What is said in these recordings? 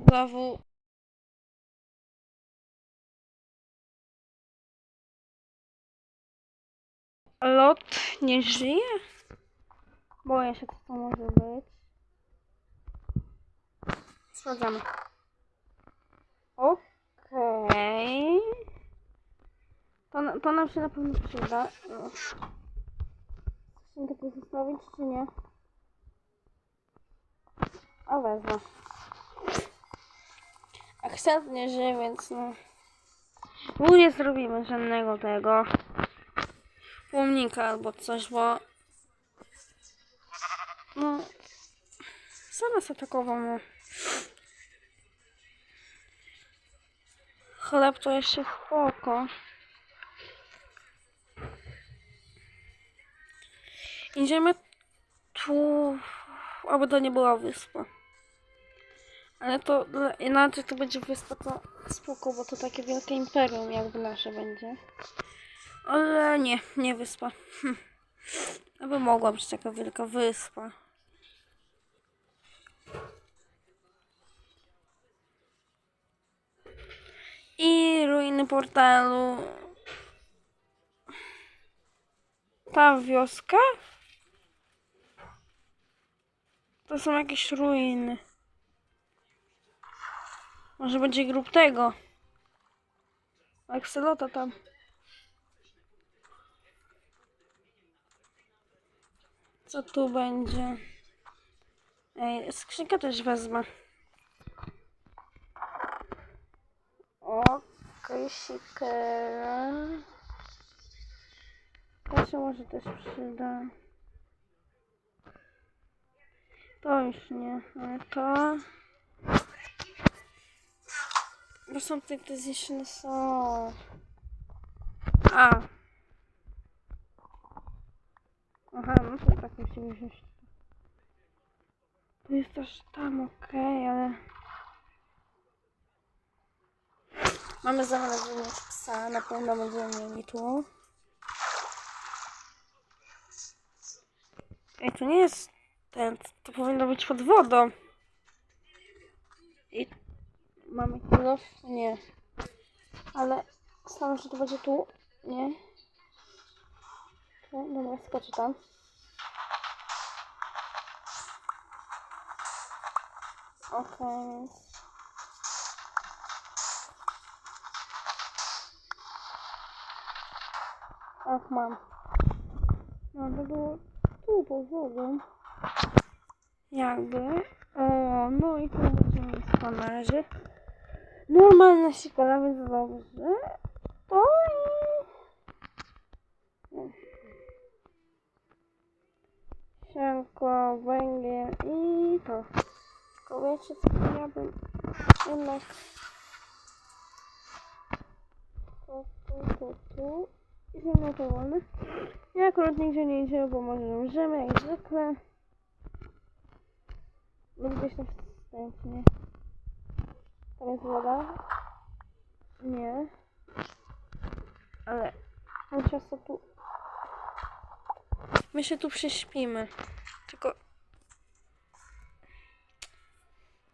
Znowu... Lot nie żyje? Boję się, co to może być. Sprawdzamy. Okej. To, to nam się na pewno przyda. Chcesz mi to zostawić, czy nie? A wezmę. Akcent nie żyje, więc no. Tu nie zrobimy żadnego tego pomnika albo coś, bo no nas atakował, no. Chleb to jeszcze spoko. Idziemy tu, aby to nie była wyspa. Ale to inaczej to będzie wyspa, to spoko, bo to takie wielkie imperium jakby nasze będzie. Ale nie, nie wyspa. Hm. Aby mogła być taka wielka wyspa. I ruiny portalu. Ta wioska? To są jakieś ruiny. Może będzie grup tego. Axelota tam. Co tu będzie? Ej, skrzynkę też wezmę. Okej, sikera. To się może też przyda. To już nie, ale to... Są te, te zniszczone są. A. Aha, no to tak musimy wziąć. To jest też tam okej, ale... Mamy zamrożenie psa, na pewno będziemy mieli tu. Ej, to nie jest ten, to powinno być pod wodą. I mamy kilo? Nie. Ale staram że to będzie tu. Nie. Tu, dobra, skoczę tam. Okej, więc... Ach, mam. No, to było tu pod wodą. Jakby. O, no i tu będziemy na razie. Normalna sikala, więc dobrze. To i... Sianko, węgiel i to. Tylko wiecie co, ja bym jednak... Tu, tu, tu, tu. I ze to wolne. Ja akurat nigdzie nie idziemy, bo może umrzemy jak zwykle. Lub gdzieś tam wstępnie. Tam jest woda? Nie. Ale my często tu... My się tu prześpimy. Tylko...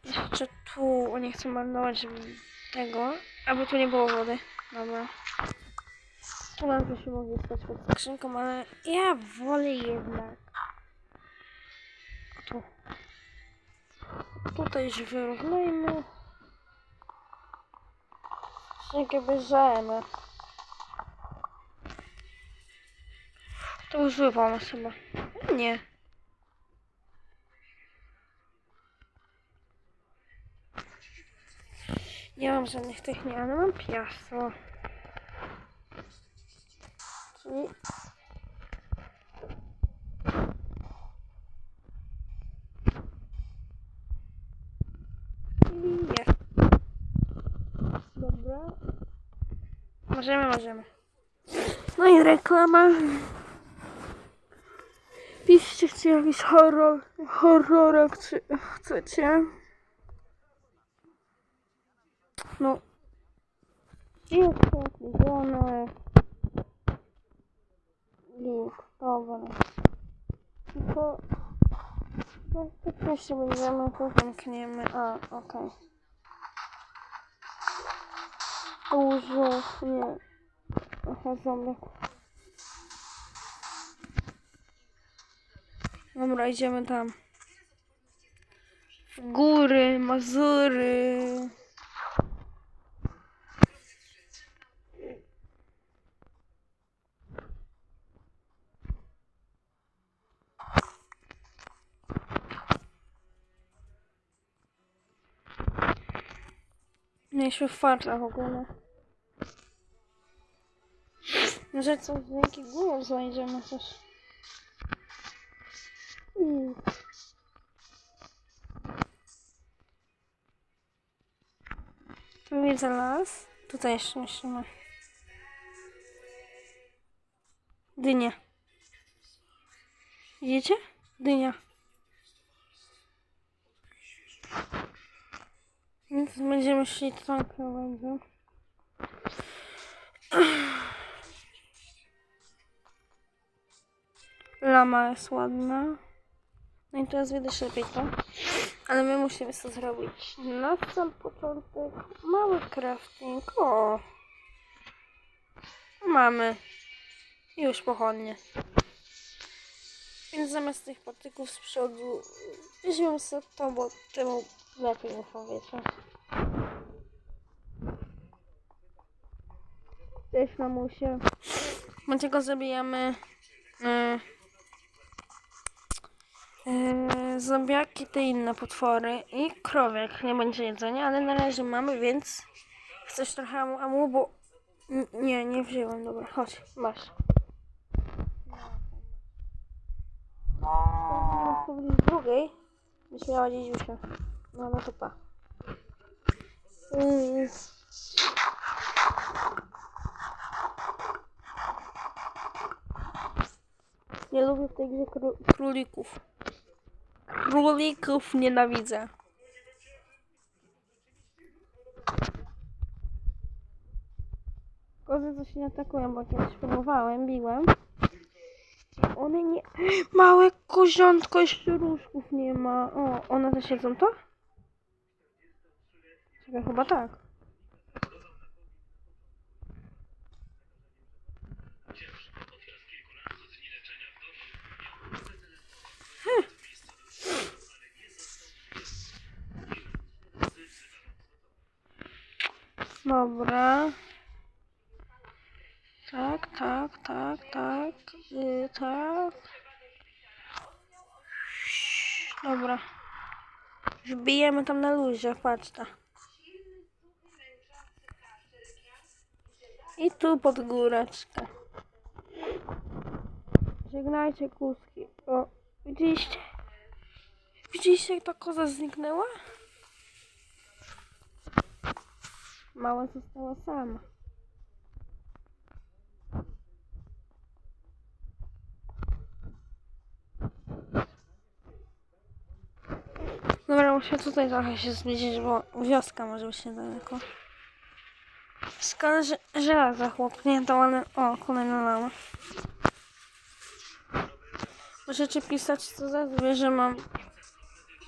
Jeszcze tu nie chcę marnować tego, aby tu nie było wody. Dobra. Tu nas byśmy mogli stać pod skrzynką, ale ja wolę jednak... Tu. Tutaj już wyrównajmy. Skrzynkę bierzemy. To pomysł chyba. Nie. Nie mam żadnych technik, ale mam piasło. Czyli jest. Dobra. Możemy, możemy. No i reklama. Piszcie, czy jakiś horror, horrorek, czy chcecie. No. Jest odwiedziony. Link, dobra. Tylko... No, to jeszcze będziemy, tu zamkniemy. A, okej. Dużo, nie. Aha. Dobra, idziemy tam. Góry, Mazury. Mieliśmy farta w ogóle. Może coś z jakiej góry znajdziemy też. Mm. Widzę las. Tutaj jeszcze musimy. Dynia. Widzicie? Dynia. Więc będziemy szli tą krawędzią. Lama jest ładna. No i teraz widać lepiej to. Ale my musimy to zrobić. Na sam początek mały crafting. O! Mamy. Już pochodnie. Więc zamiast tych patyków z przodu weźmiemy sobie to, bo temu lepiej ufam, wiecie. Cześć mamusie. Macie go zabijamy. Yy, yy, zombiaki, te inne potwory i krowiek. Nie będzie jedzenia, ale na razie mamy, więc chcesz trochę amu, amu bo... N- Nie, nie wziąłem, dobra, chodź, masz. Z drugiej byś miała dziedziusia. No, no to pa. Mm. Nie lubię w tej grze kró- królików. Królików nienawidzę. Kozy coś nie atakują, bo kiedyś próbowałem, biłem. One nie... Małe koziątko, jeszcze różków nie ma. O, one też jedzą to? Czekaj, chyba tak. Dobra. Tak, tak, tak, tak. Yy, tak. Dobra. Wbijemy tam na luzie, patrz ta. I tu pod góreczkę. Żegnajcie kuski. O, widzieliście? Widzieliście jak ta koza zniknęła? Mała została sama. Dobra, muszę tutaj trochę się zbliżyć, bo wioska może być niedaleko. Skalę ż- żelaza chłopniętą, ale... O, kolejna lama. Możecie pisać co za zwierzę mam.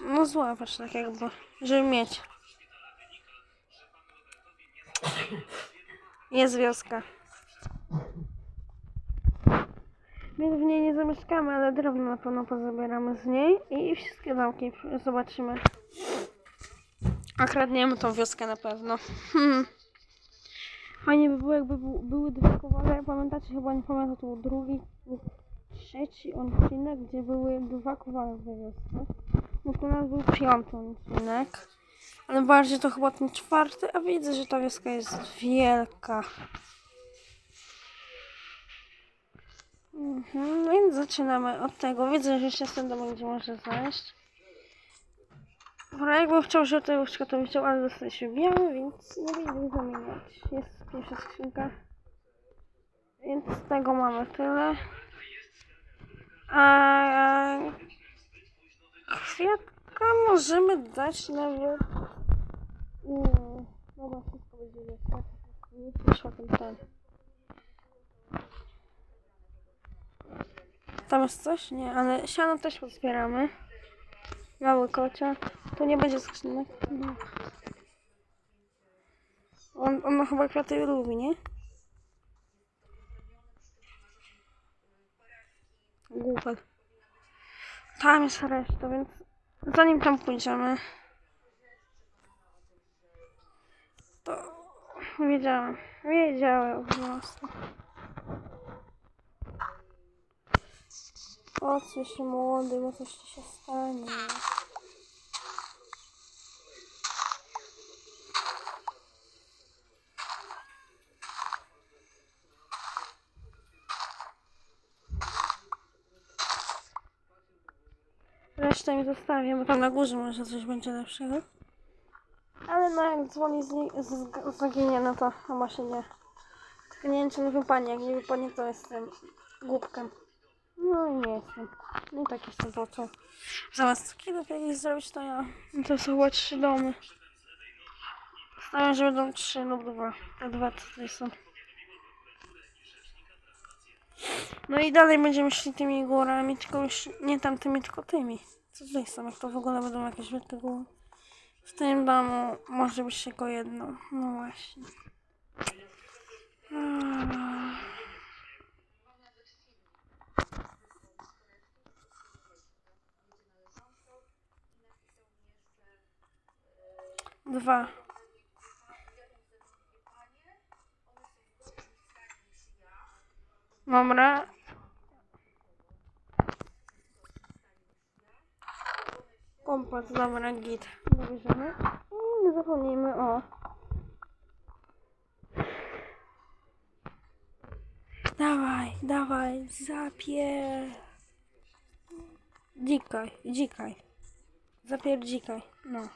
No złapać tak jakby, żeby mieć. Jest wioska. Więc w niej nie zamieszkamy, ale drewno na pewno pozabieramy z niej i wszystkie domki zobaczymy. A kradniemy tą wioskę na pewno. Hmm. Fajnie by było, jakby był- były dwa kowale. Pamiętacie, chyba nie pamiętam, to był drugi trzeci odcinek, gdzie były dwa kowale w wiosce. No to nas był piąty odcinek. Ale bardziej to chyba ten czwarty, a widzę, że ta wioska jest wielka. Mhm, no więc zaczynamy od tego. Widzę, że jeszcze ten domek gdzie może znaleźć. Dobra, jakbym chciał żółtego łóżka, to chciał, ale dostaliśmy biały, więc nie będziemy zamieniać. Jest pierwsza skrzynka. Więc z tego mamy tyle. A kwiatka możemy dać nawet... Nie, dobra, wszystko będzie wiesz, Nie przyszła ten ten. Tam jest coś? Nie, ale siano też pozbieramy. Mały kociak. Tu nie będzie skrzynek. On, on Ona chyba kwiaty lubi, nie? Google. Tam jest reszta, więc zanim tam pójdziemy, to wiedziałem, wiedziałem po prostu. Odsuń się młody, bo coś ci się stanie. Resztę mi zostawię, bo tam na górze może coś będzie lepszego. Ale no jak dzwoni z, z, zaginie, no to chyba się nie. Tylko nie wiem czy nie wypadnie, jak nie wypadnie to jestem głupkiem. No i nie jestem. No i tak jestem co. Zamiast kilka jakieś zrobić to ja. No to są chyba trzy domy. Stawiam, że będą trzy lub dwa. Te dwa tutaj są. No i dalej będziemy szli tymi górami, tylko już nie tamtymi, tylko tymi. Co tutaj są? Jak to w ogóle będą jakieś wielkie góry? W tym domu może być tylko jedno. No właśnie. Dwa. Dobra. Kompas, dobra, git. Dobierzemy. I nie zapomnijmy o... Dawaj, dawaj, zapier... Dzikaj, dzikaj. Zapierdzikaj, no.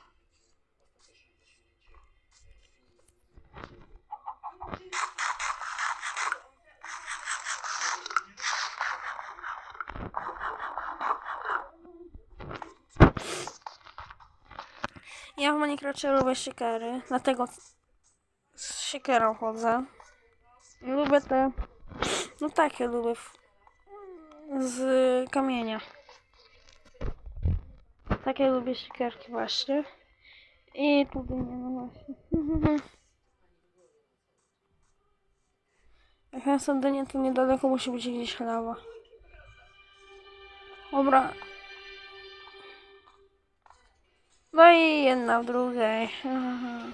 Ja w Minecrafcie lubię siekiery, dlatego z siekierą chodzę. Lubię te, no takie lubię, z kamienia. Takie lubię siekierki właśnie. I tutaj nie no właśnie. Jak na sądzenie to niedaleko musi być gdzieś lawa. Dobra. No i jedna w drugiej. Mhm.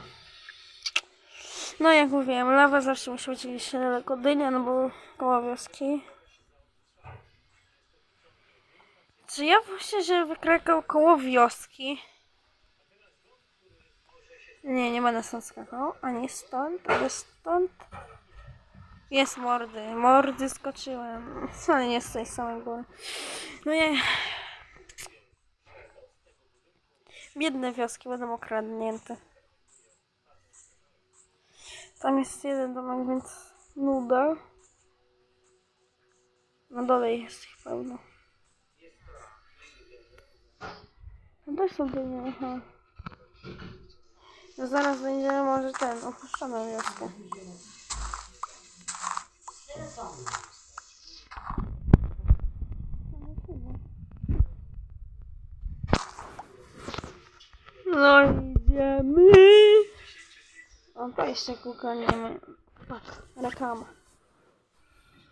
No jak mówiłem, lawa zawsze musi być gdzieś daleko dynia, no bo koło wioski. Czy ja właśnie, że wykrakał koło wioski? Nie, nie będę stąd skakał. Ani stąd, ale stąd. Jest mordy. Mordy skoczyłem. Ale nie z tej samej góry. No nie. Biedne wioski będą okradnięte. Tam jest jeden domek, więc nuda. Na dole jest ich pełno. No też są dynie, aha. No zaraz będziemy może ten, opuszczoną wioskę. No idziemy. O, to jeszcze kukaniemy. Tak, reklama.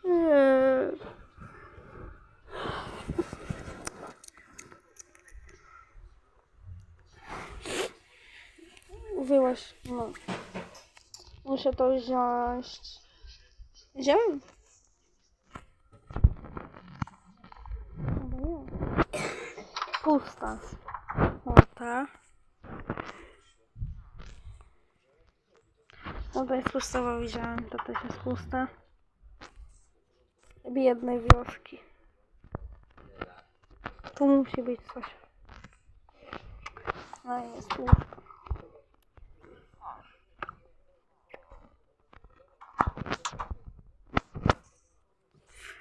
Eee. Wyłaś, no. Muszę to wziąć. Wziąłem? Chyba nie. Pusta. O, ta. To jest pusta, bo widziałem, to też jest pusta. Biednej wioski. Tu musi być coś. No i jest pusta.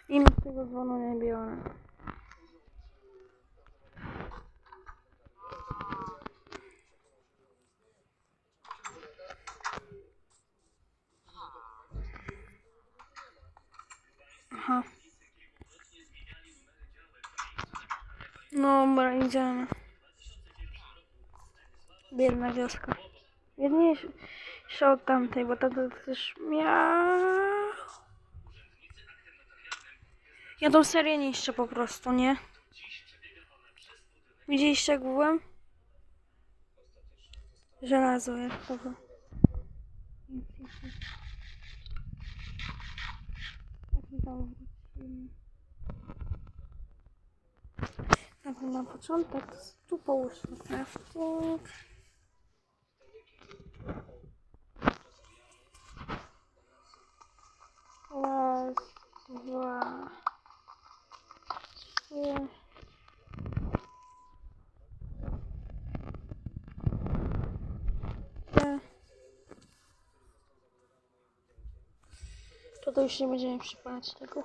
I nic tego dzwonu nie biorę. Aha. No, dobra, idziemy. Biedna wioska. Się od tamtej, bo tamta też miał... Ja tą serię niszczę po prostu, nie? Widzieliście jak byłem? Żelazo. Nic, nic, nic. Jak my tam wrócimy? Na, na początek tu połóżmy crafting. Raz, dwa, trzy. Tutaj już nie będziemy przypalać tego.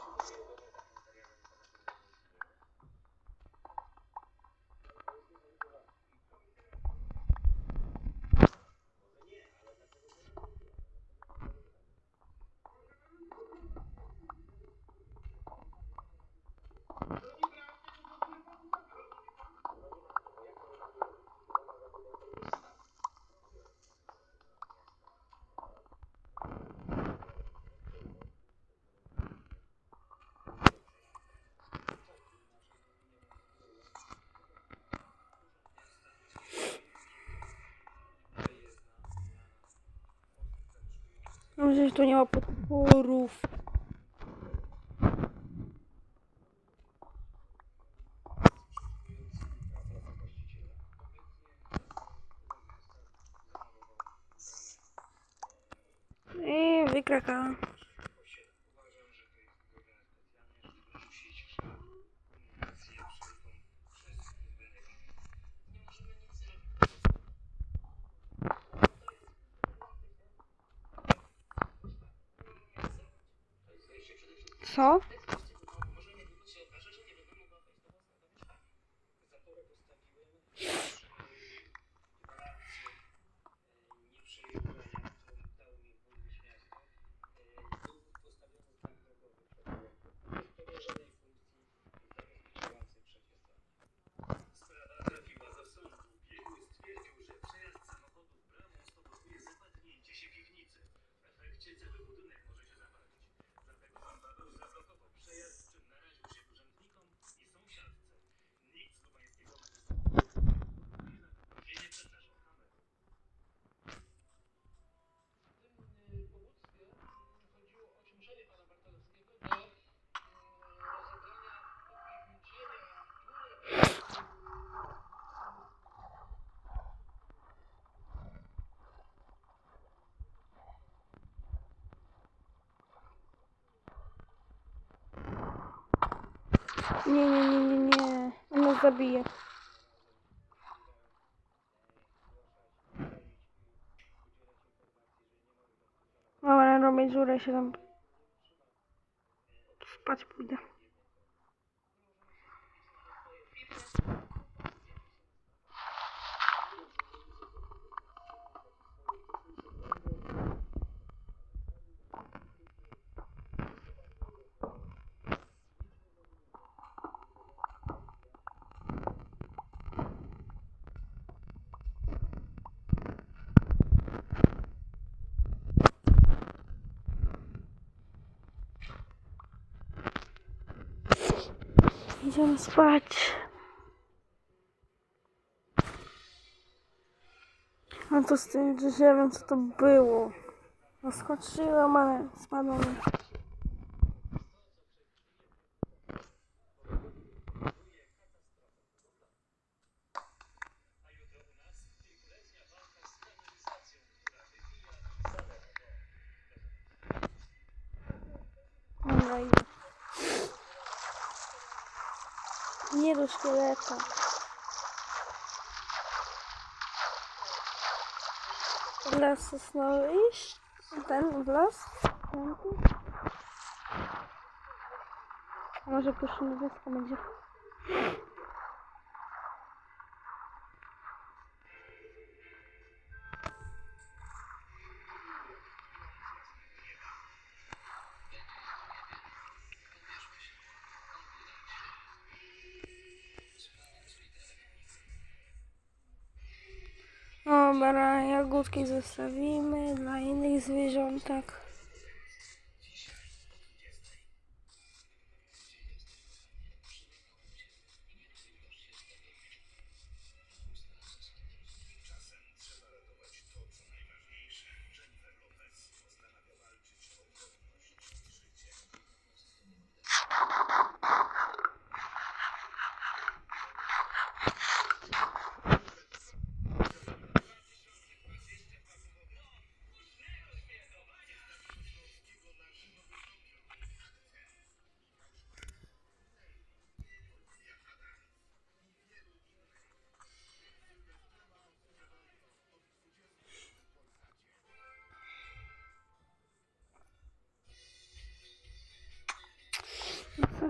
Mam nadzieję, że tu nie ma potworów. I wykrakałam. Co? Nie, nie, nie, nie, nie. On nas zabije. Dobra, robię dziurę się tam. Spać pójdę. Idziemy spać. A to z tym drzewem, co to było? No skoczyłam, ale spadłam. Dobra, idę. Do szkieleta. Las sosnowy iść? Ten las? Może puszczymy wyspę będzie. Jagódki zostawimy dla innych zwierzątek.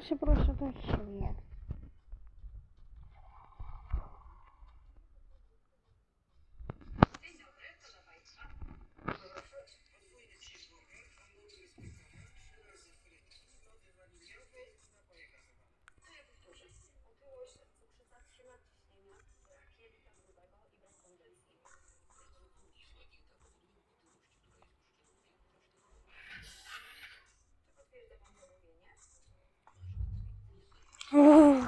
No co się proszę Znowu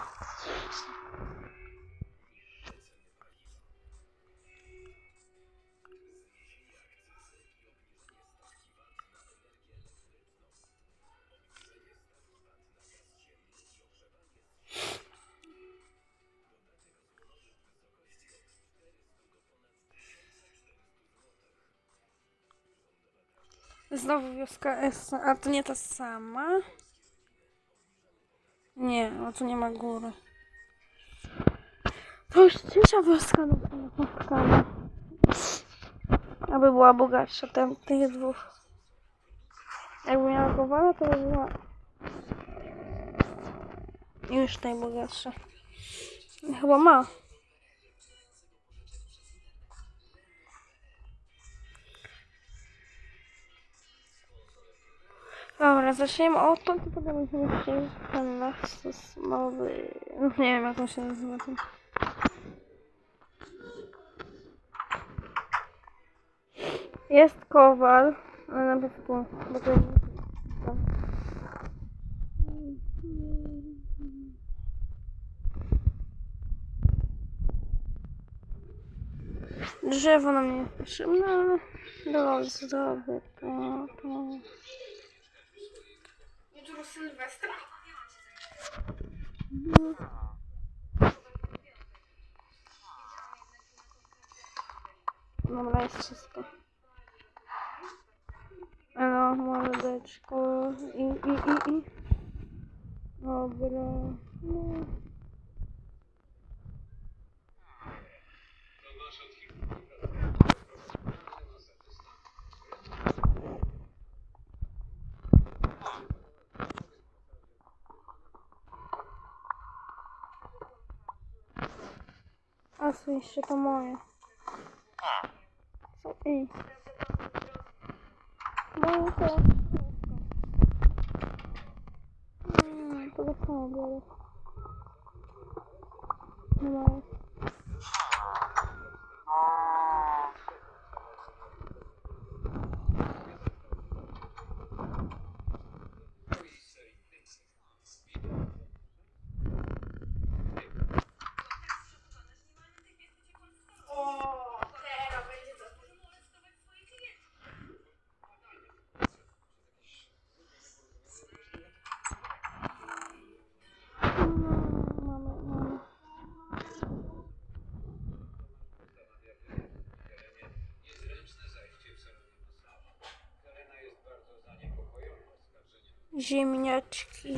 wioska S, a to nie ta sama? Nie, no tu nie ma góry. To już trzecia wioska na pewno spotkana. Aby była bogatsza ten, tych dwóch. Jakby miała kowala, to by była już najbogatsza. Chyba ma. Dobra, zaczniemy odtąd i potem będziemy się ten nowy. No, nie wiem jak on się nazywa. Jest kowal, ale najpierw tu, bo to jest... Drzewo nam nie jest potrzebne, ale do zdrowie to, to... Jutro Sylwestra. Dobra, jest wszystko. Elo, mordeczko. I, i, i, i. Dobra. No. A co jeszcze to moje. Co? Ej. Moje to... Mm, to do czego biorę? No moje. Geminyatki.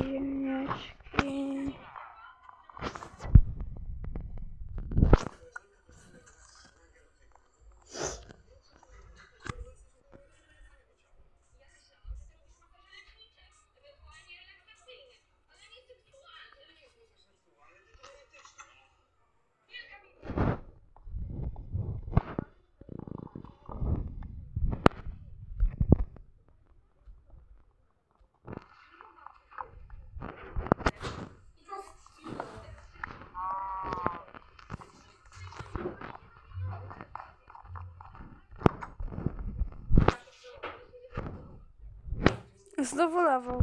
Znowu lawa.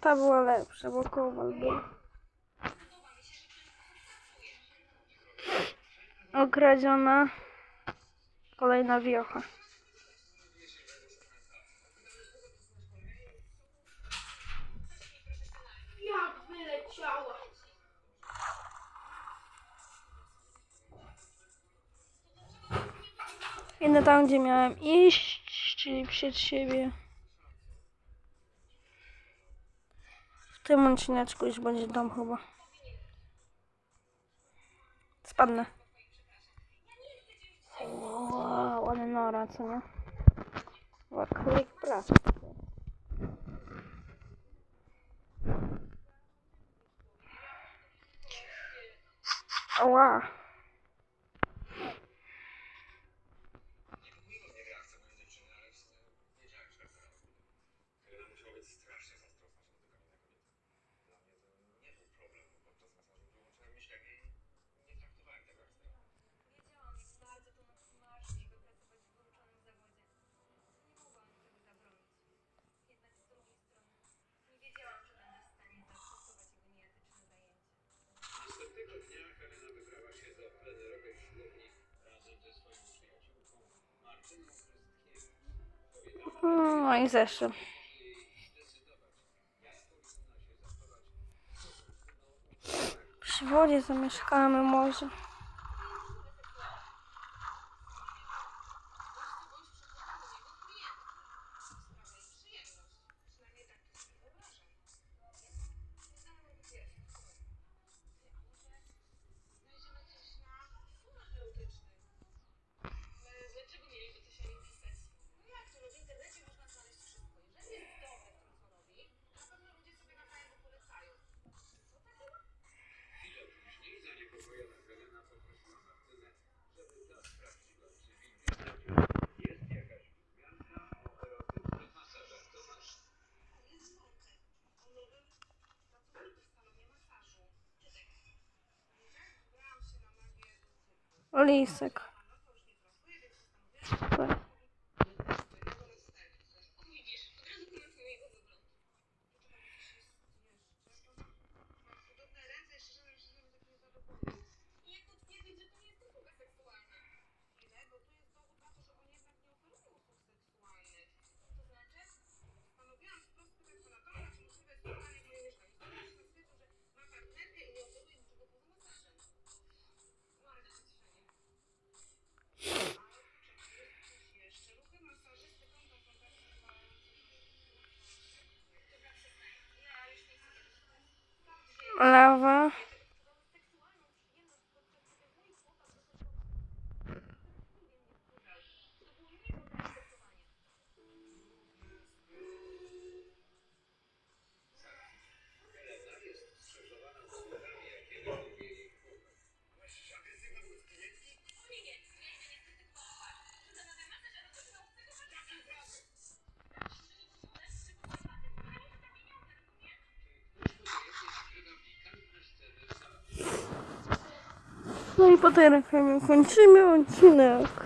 Ta była lepsza, bo kowal był. Okradziona kolejna wiocha. biegnę tam, gdzie miałem iść, czyli przed siebie. W tym odcineczku już będzie dom chyba. Spadnę. Wow, ale nora, co nie? Klik pracy. Ała. No i zeszło. Przy wodzie zamieszkamy może. Lisek. Super. 我来吧。No i po tej reklamie kończymy odcinek.